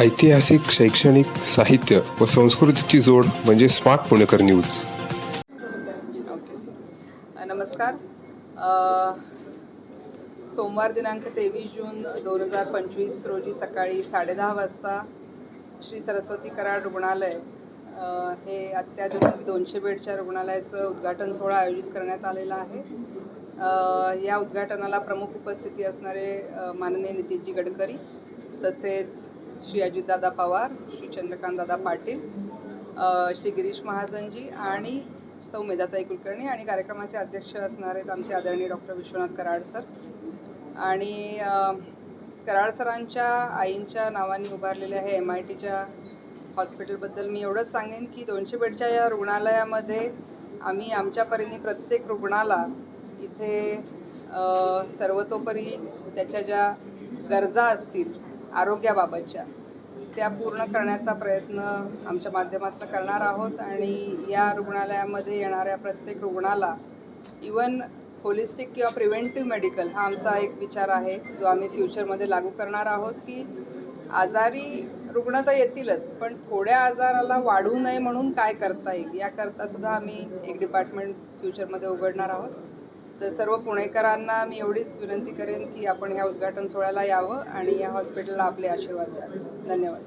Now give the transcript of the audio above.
ऐतिहासिक शैक्षणिक साहित्य व संस्कृतीची जोड म्हणजे स्मार्ट पुणेकर न्यूज. नमस्कार. सोमवार दिनांक तेवीस जून दोन हजार पंचवीस रोजी सकाळी साडेदहा वाजता श्री सरस्वती कराड रुग्णालय हे अत्याधुनिक दोनशे बेडच्या रुग्णालयाचं उद्घाटन सोहळा आयोजित करण्यात आलेला आहे. या उद्घाटनाला प्रमुख उपस्थिती असणारे माननीय नितीनजी गडकरी तसेच श्री अजितदादा पवार श्री चंद्रकांतदादा पाटील श्री गिरीश महाजनजी आणि सौ मेधाताई कुलकर्णी आणि कार्यक्रमाचे अध्यक्ष असणार आहेत आमचे आदरणीय डॉक्टर विश्वनाथ कराड सर. आणि कराड सरांच्या आईंच्या नावाने उभारलेल्या हे एम आय टीच्या हॉस्पिटलबद्दल मी एवढंच सांगेन की दोनशे बेडच्या या रुग्णालयामध्ये आम्ही आमच्या परीने प्रत्येक रुग्णाला इथे सर्वतोपरी त्याच्या ज्या गरजा असतील आरोग्याबाबतच्या. त्या पूर्ण करण्याचा प्रयत्न आमच्या माध्यमातून करणार आहोत आणि या रुग्णालयामध्ये येणाऱ्या प्रत्येक रुग्णाला इवन होलिस्टिक किंवा प्रिव्हेंटिव्ह मेडिकल हा आमचा एक विचार आहे जो आम्ही फ्युचरमध्ये लागू करणार आहोत की आजारी रुग्ण तर येतीलच पण थोड्या आजाराला वाढू नये म्हणून काय करता येईल याकरता सुद्धा आम्ही एक डिपार्टमेंट फ्युचरमध्ये उघडणार आहोत. तर सर्व पुणेकरांना मी एवढीच विनंती करेन की आपण ह्या उद्घाटन सोहळ्याला यावं आणि या हॉस्पिटलला आपले आशीर्वाद द्यावे. धन्यवाद.